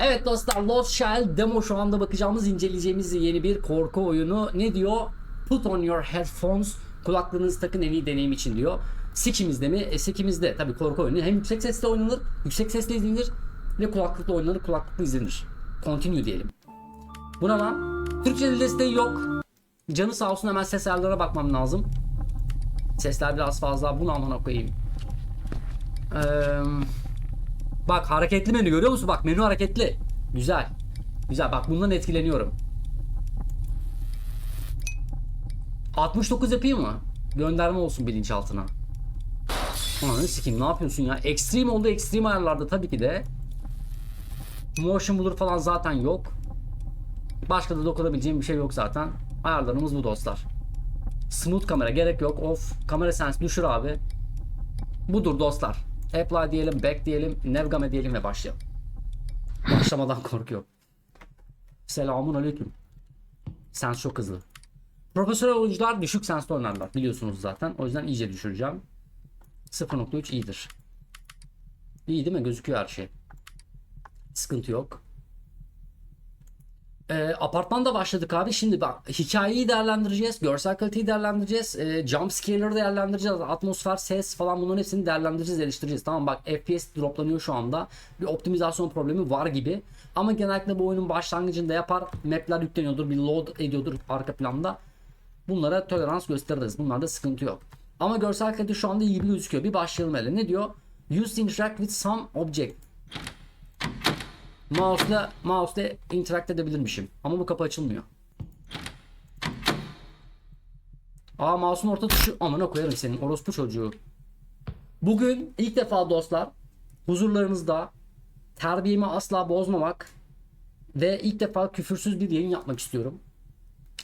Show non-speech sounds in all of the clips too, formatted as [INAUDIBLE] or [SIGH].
Evet dostlar Lost Child demo şu anda bakacağımız inceleyeceğimiz yeni bir korku oyunu. Ne diyor? Put on your headphones. Kulaklığınızı takın en iyi deneyim için diyor. Sikimizde mi? E, sikimizde. Tabii korku oyunu hem yüksek sesle oynanır, yüksek sesle izlenir ve kulaklıkla oynanır, kulaklıkla izlenir. Continue diyelim. Bu ne lan? Türkçe dil desteği yok. Canı sağ olsun hemen ses ayarlarına bakmam lazım. Sesler biraz fazla. Bunu amına koyayım. Eee... Bak hareketli menü görüyor musun? Bak menü hareketli. Güzel. Güzel bak bundan etkileniyorum. 69 yapayım mı? Gönderme olsun bilinçaltına. Ananı sikeyim ne yapıyorsun ya? Extreme oldu extreme ayarlarda tabii ki de. Motion blur falan zaten yok. Başka da dokunabileceğim bir şey yok zaten. Ayarlarımız bu dostlar. Smooth kamera gerek yok. Off. Kamera sense düşür abi. Budur dostlar. Apply diyelim, back diyelim, Nevgame diyelim ve başlayalım. Başlamadan korkuyorum. Selamun aleyküm. Sens çok hızlı. Profesyonel oyuncular düşük sensle oynarlar biliyorsunuz zaten. O yüzden iyice düşüreceğim. 0.3 iyidir. İyi değil mi? Gözüküyor her şey. Sıkıntı yok. Ee, apartmanda başladık abi. Şimdi bak hikayeyi değerlendireceğiz. Görsel kaliteyi değerlendireceğiz. E, jump scare'ları değerlendireceğiz. Atmosfer, ses falan bunların hepsini değerlendireceğiz, geliştireceğiz. Tamam bak FPS droplanıyor şu anda. Bir optimizasyon problemi var gibi. Ama genellikle bu oyunun başlangıcında yapar. Map'ler yükleniyordur, bir load ediyordur arka planda. Bunlara tolerans gösteririz. Bunlarda sıkıntı yok. Ama görsel kalite şu anda iyi gibi gözüküyor. Bir başlayalım hele. Ne diyor? Use to interact with some object. Mouse'la mouse'la interact edebilirmişim. Ama bu kapı açılmıyor. Aa mouse'un orta tuşu amına koyarım senin orospu çocuğu. Bugün ilk defa dostlar huzurlarınızda terbiyemi asla bozmamak ve ilk defa küfürsüz bir yayın yapmak istiyorum.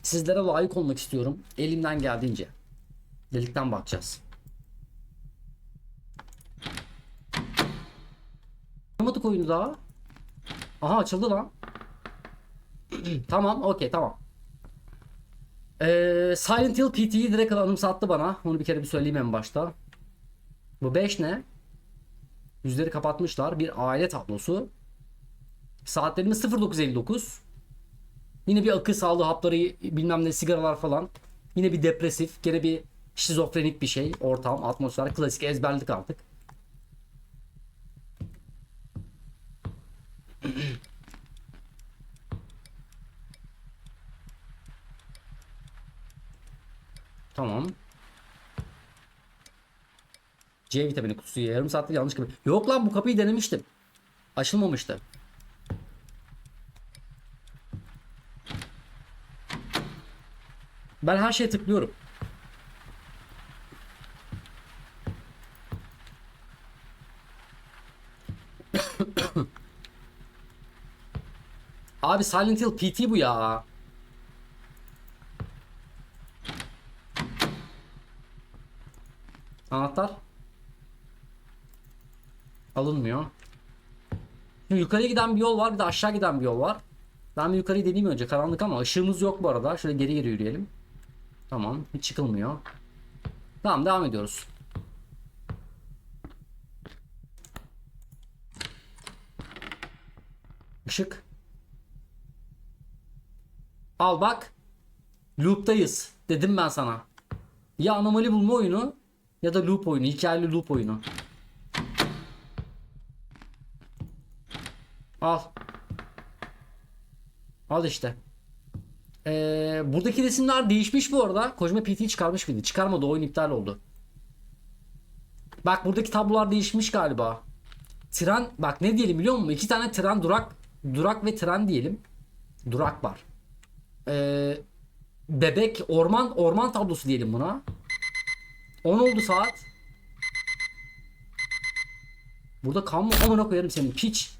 Sizlere layık olmak istiyorum. Elimden geldiğince. Delikten bakacağız. Yapamadık oyunu daha. Aha açıldı lan. [CLEARS THROAT] tamam okey tamam. Ee, Silent Hill PT'yi direkt anımsattı bana. Onu bir kere bir söyleyeyim en başta. Bu 5 ne? Yüzleri kapatmışlar. Bir aile tablosu. Saatlerimiz 09.59. Yine bir akıl sağlığı hapları bilmem ne sigaralar falan. Yine bir depresif. Gene bir şizofrenik bir şey. Ortam, atmosfer. Klasik ezberledik artık. Tamam. C vitamini kutusu yarım saatte yanlış kapı. Yok lan bu kapıyı denemiştim. Açılmamıştı. Ben her şeye tıklıyorum. Abi Silent Hill PT bu ya. Anahtar. Alınmıyor. Şimdi yukarıya giden bir yol var bir de aşağı giden bir yol var. Ben bir yukarıyı deneyeyim önce karanlık ama ışığımız yok bu arada. Şöyle geri geri yürüyelim. Tamam hiç çıkılmıyor. Tamam devam ediyoruz. Işık. Al bak. Loop'tayız. Dedim ben sana. Ya anomali bulma oyunu ya da loop oyunu. Hikayeli loop oyunu. Al. Al işte. Ee, buradaki resimler değişmiş bu arada. Kojima PT çıkarmış mıydı? Çıkarmadı. Oyun iptal oldu. Bak buradaki tablolar değişmiş galiba. Tren bak ne diyelim biliyor musun? İki tane tren durak durak ve tren diyelim. Durak var. Ee, bebek orman orman tablosu diyelim buna. 10 oldu saat. Burada kan mı? Amına koyarım senin piç.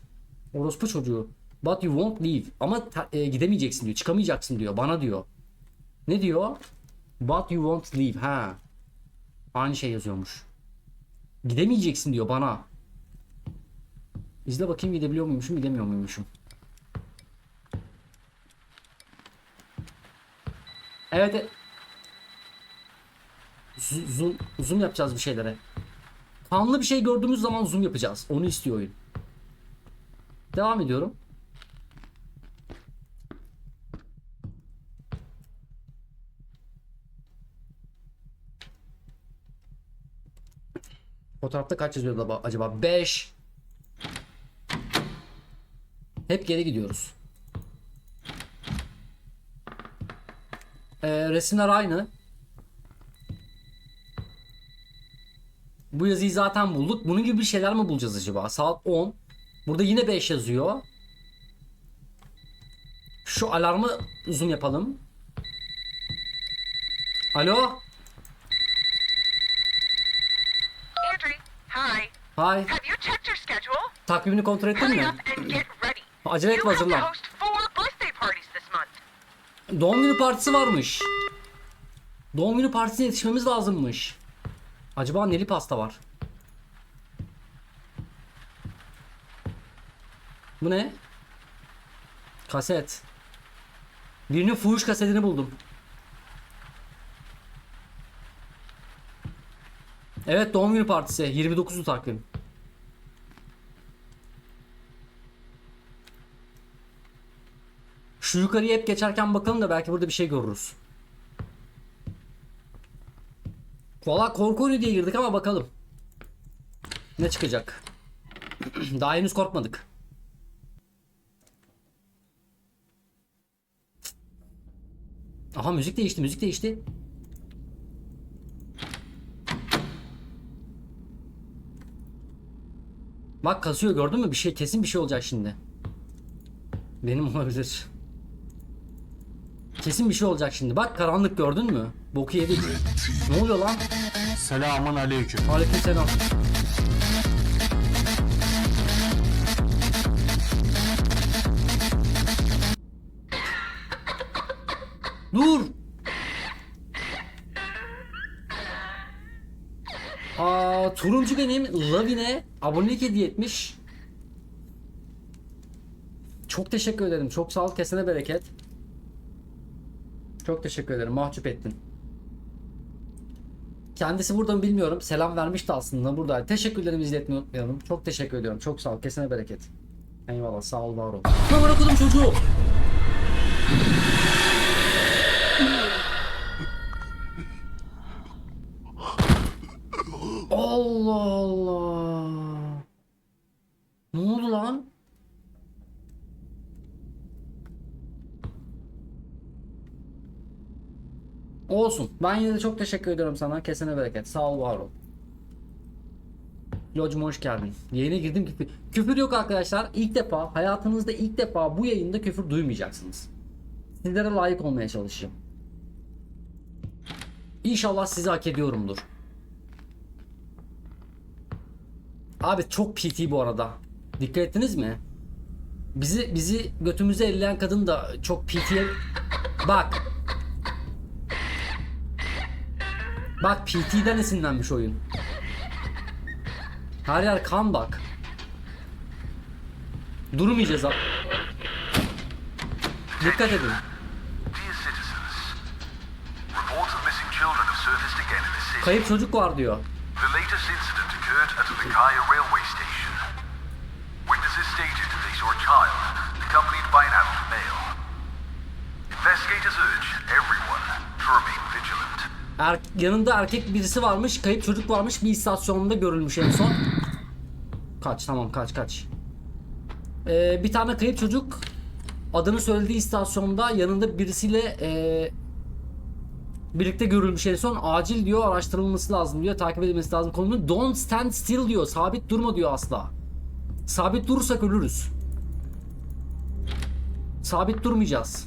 Orospu çocuğu. But you won't leave. Ama e, gidemeyeceksin diyor. Çıkamayacaksın diyor. Bana diyor. Ne diyor? But you won't leave. Ha. Aynı şey yazıyormuş. Gidemeyeceksin diyor bana. İzle bakayım gidebiliyor muymuşum, gidemiyor muymuşum. Evet. E- zoom, zoom yapacağız bir şeylere. Kanlı bir şey gördüğümüz zaman zoom yapacağız. Onu istiyor oyun. Devam ediyorum. Fotoğrafta kaç yazıyor acaba? 5 Hep geri gidiyoruz. Resimler aynı. Bu yazıyı zaten bulduk. Bunun gibi bir şeyler mi bulacağız acaba? Saat 10. Burada yine 5 yazıyor. Şu alarmı zoom yapalım. Alo? Audrey, hi. Hay. Have you checked your schedule? Takvimini kontrol ettin mi? Acele et You have to hazırlan. Doğum günü partisi varmış. Doğum günü partisine yetişmemiz lazımmış. Acaba neli pasta var? Bu ne? Kaset. Birinin fuhuş kasetini buldum. Evet doğum günü partisi 29'u takvim. Şu yukarıya hep geçerken bakalım da belki burada bir şey görürüz. Valla korku diye girdik ama bakalım. Ne çıkacak? [CLEARS THROAT] Daha henüz korkmadık. Aha müzik değişti, müzik değişti. Bak kasıyor gördün mü? Bir şey kesin bir şey olacak şimdi. Benim olabilir. Kesin bir şey olacak şimdi. Bak karanlık gördün mü? Boku yedik. Ne oluyor lan? Selamun aleyküm. Aleykümselam. Dur. Aa, turuncu benim Lavin'e abonelik hediye etmiş. Çok teşekkür ederim. Çok sağ ol. Kesene bereket. Çok teşekkür ederim. Mahcup ettin. Kendisi burada mı bilmiyorum. Selam vermişti aslında burada. Teşekkürlerimi izletmeyi unutmayalım. Çok teşekkür ediyorum. Çok sağ ol. Kesene bereket. Eyvallah. Sağ ol. Var ol. Aman okudum çocuğu. Allah Allah. Ne oldu lan? Olsun. Ben yine de çok teşekkür ediyorum sana. Kesene bereket. Sağ ol, var ol. Locum hoş geldin. Yayına girdim küfür. Küfür yok arkadaşlar. İlk defa, hayatınızda ilk defa bu yayında küfür duymayacaksınız. Sizlere layık olmaya çalışacağım. İnşallah sizi hak ediyorumdur. Abi çok PT bu arada. Dikkat ettiniz mi? Bizi bizi götümüze elleyen kadın da çok PT'ye... Bak. Bak PT'den esinlenmiş oyun. Her yer kan bak. Durmayacağız abi. Dikkat edin. Kayıp çocuk var diyor. Investigators urge everyone to remain vigilant. Er, yanında erkek birisi varmış, kayıp çocuk varmış bir istasyonunda görülmüş en son. Kaç tamam kaç kaç. Ee, bir tane kayıp çocuk adını söylediği istasyonda yanında birisiyle ee, birlikte görülmüş en son. Acil diyor araştırılması lazım diyor. Takip edilmesi lazım konunun. Don't stand still diyor. Sabit durma diyor asla. Sabit durursak ölürüz. Sabit durmayacağız.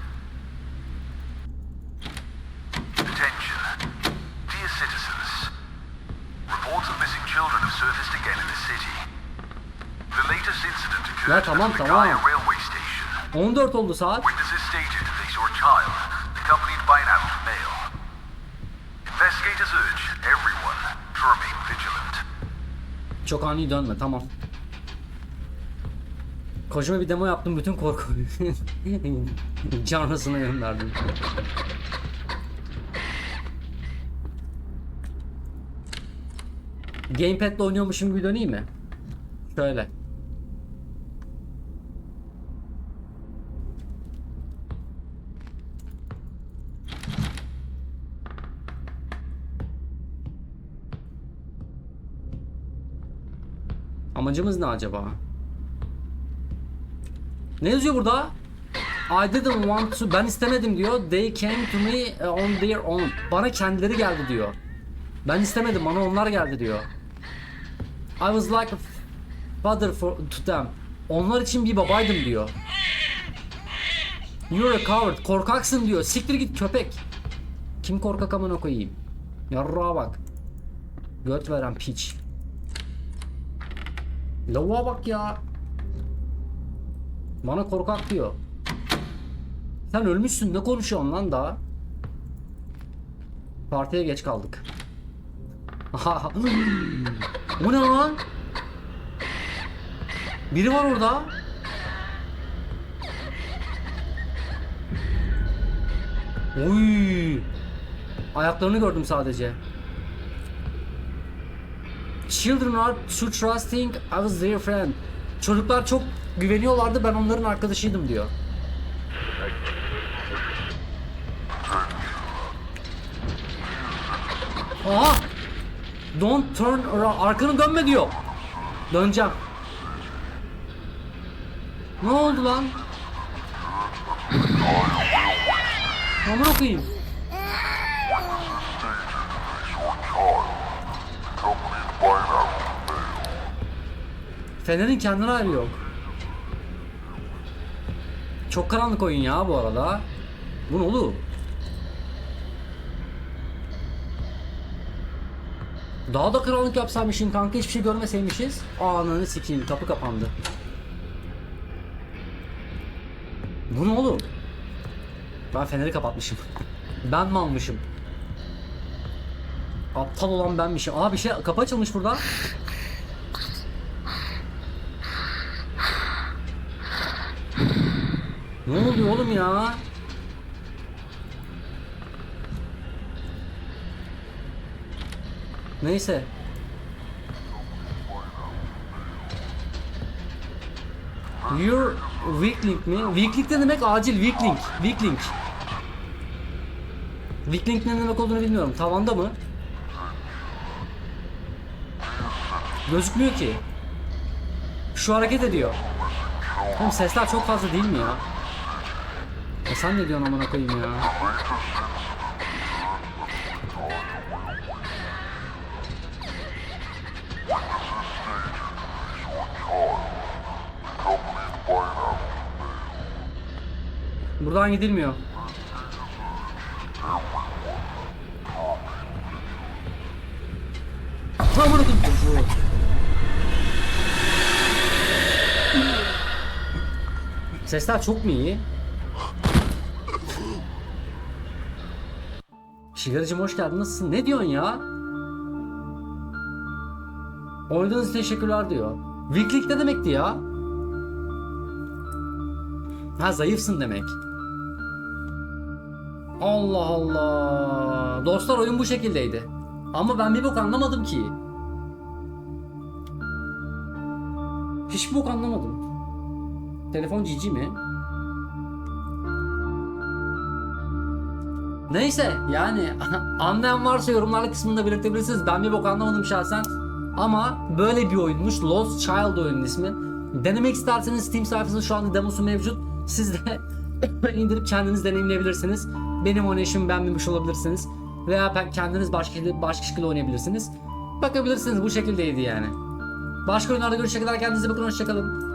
Ya tamam, tamam. Likaya railway station. 14 oldu saat. Çok ani dönme tamam. Kocama bir demo yaptım bütün korku. [LAUGHS] Canlısına gönderdim. Gamepad'le oynuyormuşum gibi döneyim mi? Şöyle. Amacımız ne acaba? Ne yazıyor burada? I didn't want to. Ben istemedim diyor. They came to me uh, on their own. Bana kendileri geldi diyor. Ben istemedim. Bana onlar geldi diyor. I was like a father for to them. Onlar için bir babaydım diyor. You're a coward. Korkaksın diyor. Siktir git köpek. Kim korkak amına koyayım? Yarrağa bak. Göt veren piç. Lavuğa bak ya. Bana korkak diyor. Sen ölmüşsün ne konuşuyorsun lan daha? Partiye geç kaldık. Bu ne lan? Biri var orada. Uy. Ayaklarını gördüm sadece. Children are too trusting. I was their friend. Çocuklar çok güveniyorlardı. Ben onların arkadaşıydım diyor. Aha! Don't turn around. Arkanı dönme diyor. Döneceğim. Ne oldu lan? Amına koyayım. Fener'in kendine hali yok. Çok karanlık oyun ya bu arada. Bu ne oğlum? Daha da karanlık yapsaymışsın kanka hiçbir şey görmeseymişiz. Ananı sikeyim kapı kapandı. Bu ne oğlum? Ben feneri kapatmışım. [LAUGHS] ben mi almışım? Aptal olan benmişim. Aa bir şey kapı açılmış burada. Ne oluyor oğlum ya? Neyse. Your weak link mi? Weak link ne demek? Acil weak link. Weak link. Weak link ne demek olduğunu bilmiyorum. Tavanda mı? Gözükmüyor ki. Şu hareket ediyor. Oğlum sesler çok fazla değil mi ya? Ya sen ne diyorsun amına koyayım ya? Buradan gidilmiyor. Sesler çok mu iyi? Sigaracım hoş geldin. Nasılsın? Ne diyorsun ya? Oynadığınız için teşekkürler diyor. Weakling ne demekti ya? Ha zayıfsın demek. Allah Allah. Dostlar oyun bu şekildeydi. Ama ben bir bok anlamadım ki. Hiç bok anlamadım. Telefon cici mi? Neyse yani [LAUGHS] anlayan varsa yorumlar kısmında belirtebilirsiniz. Ben bir bok anlamadım şahsen. Ama böyle bir oyunmuş. Lost Child oyunun ismi. Denemek isterseniz Steam sayfasında şu anda demosu mevcut. Siz de [LAUGHS] indirip kendiniz deneyimleyebilirsiniz. Benim oynayışımı beğenmemiş olabilirsiniz. Veya kendiniz başka, başka şekilde oynayabilirsiniz. Bakabilirsiniz bu şekildeydi yani. Başka oyunlarda görüşecek kadar kendinize bakın hoşçakalın.